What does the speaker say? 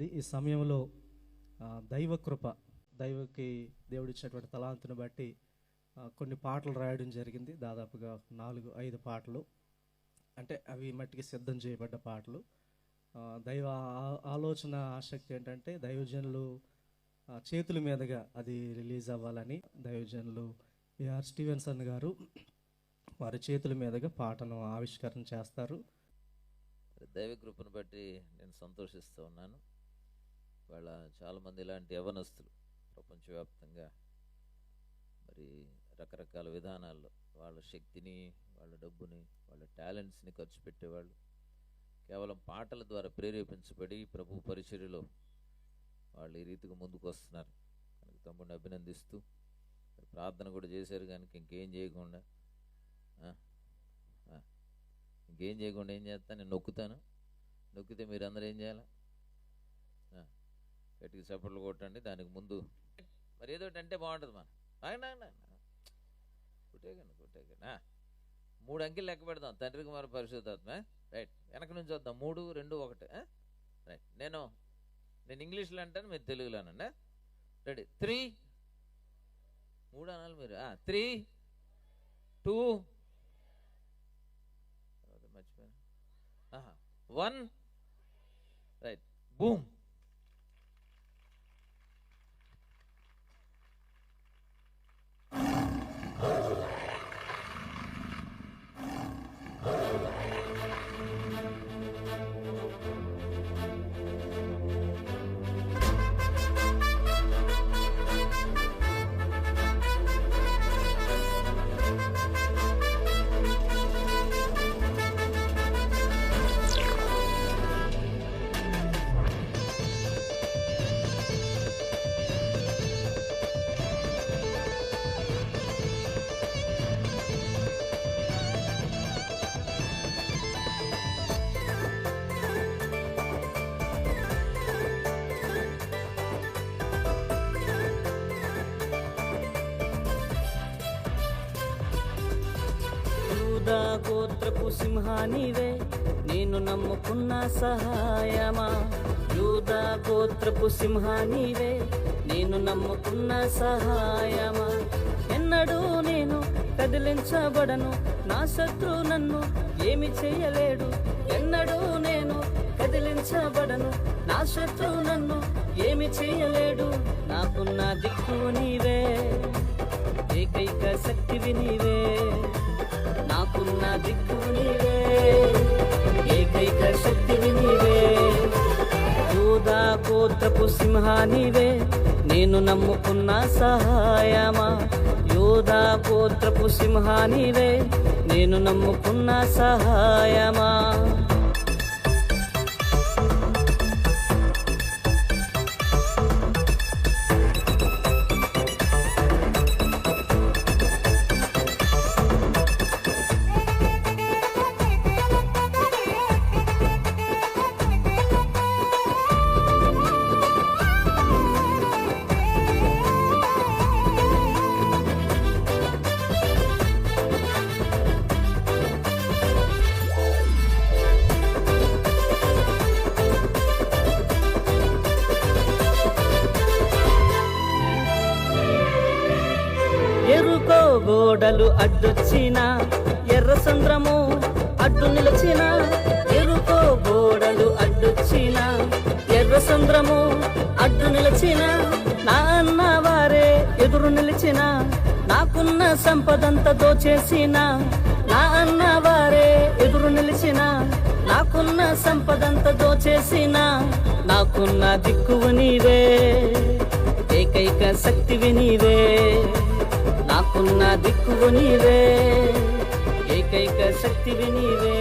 ఉంది ఈ సమయంలో దైవ కృప దైవకి దేవుడిచ్చినటువంటి తలాంతుని బట్టి కొన్ని పాటలు రాయడం జరిగింది. దాదాపుగా నాలుగు ఐదు పాటలు. అంటే అవి మట్టికి సిద్ధం చేయబడ్డ పాటలు. దైవ ఆలోచన ఆసక్తి ఏంటంటే దైవజనులు చేతుల మీదుగా అది రిలీజ్ అవ్వాలని దైవజనులు ఏఆర్ స్టీవెన్సన్ గారు వారి చేతుల మీదుగా పాటను ఆవిష్కరణ చేస్తారు. దైవ కృపను బట్టి నేను సంతోషిస్తూ ఉన్నాను. వాళ్ళ చాలామంది ఇలాంటి యవనస్తులు ప్రపంచవ్యాప్తంగా. మరి రకరకాల విధానాల్లో వాళ్ళ శక్తిని వాళ్ళ డబ్బుని వాళ్ళ టాలెంట్స్ని ఖర్చు పెట్టేవాళ్ళు. కేవలం పాటల ద్వారా ప్రేరేపించబడి ప్రభు పరిచర్యలో వాళ్ళు ఈ రీతిగా ముందుకు వస్తున్నారు. కనుక తమ్ముడిని అభినందిస్తూ ప్రార్థన కూడా చేశారు కనుక ఇంకేం చేయకుండా ఇంకేం చేయకుండా ఏం చేస్తాను? నేను నొక్కుతాను. నొక్కితే మీరు అందరూ ఏం చేయాలి? గట్టిగా చప్పట్లు కొట్టండి దానికి ముందు. మరి ఏదో ఒకటి అంటే బాగుంటుంది మన ఆగండి, ఆగండి, మూడు అంకెలు లెక్క పెడదాం. తండ్రి కుమార పరిశుద్ధాత్మ. రైట్. వెనక నుంచి వద్దాం. మూడు రెండు ఒకటి. రైట్. నేను నేను ఇంగ్లీష్లో అంటాను మీరు తెలుగులోనండి రెడీ. త్రీ. మూడు అనాలి మీరు. త్రీ. టూ. మర్చిపోయాను. ఆహా. వన్. రైట్. బూమ్. యూదా గోత్రపు సింహానివే నేను నమ్ముకున్న సహాయమా? యూదా గోత్రపు సింహానివే నేను నమ్ముకున్న సహాయమా? ఎన్నడూ నేను కదిలించబడను నా శత్రు నన్ను ఏమి చేయలేడు. ఎన్నడూ నేను కదిలించబడను నా శత్రు నన్ను ఏమి చేయలేడు. నాకున్న దిక్కు నీవే ఏకైక శక్తివి నీవే. నాకున్న దిక్కు నీవే. ఏకైక శక్తివి నీవే. యూదా గోత్రపు సింహానివే నేను నమ్ముకున్న సహాయమా? యూదా గోత్రపు సింహానివే నేను నమ్ముకున్న సహాయమా? గోడలు అడ్డొచ్చిన ఎర్ర సంద్రము అడ్డు నిలిచిన ఎరుకో గోడలు అడ్డొచ్చిన ఎర్ర సంద్రము అడ్డు నిలిచిన నా అన్న వారే ఎదురు నిలిచిన నాకున్న సంపదంతా దోచేసిన నా అన్న వారే ఎదురు నిలిచిన నాకున్న సంపదంతా దోచేసిన నాకున్న దిక్కువు నీవే ఏకైక శక్తివి నీవే. నాకున్న దిక్కువు నీవే. ఏకైక శక్తివి నీవే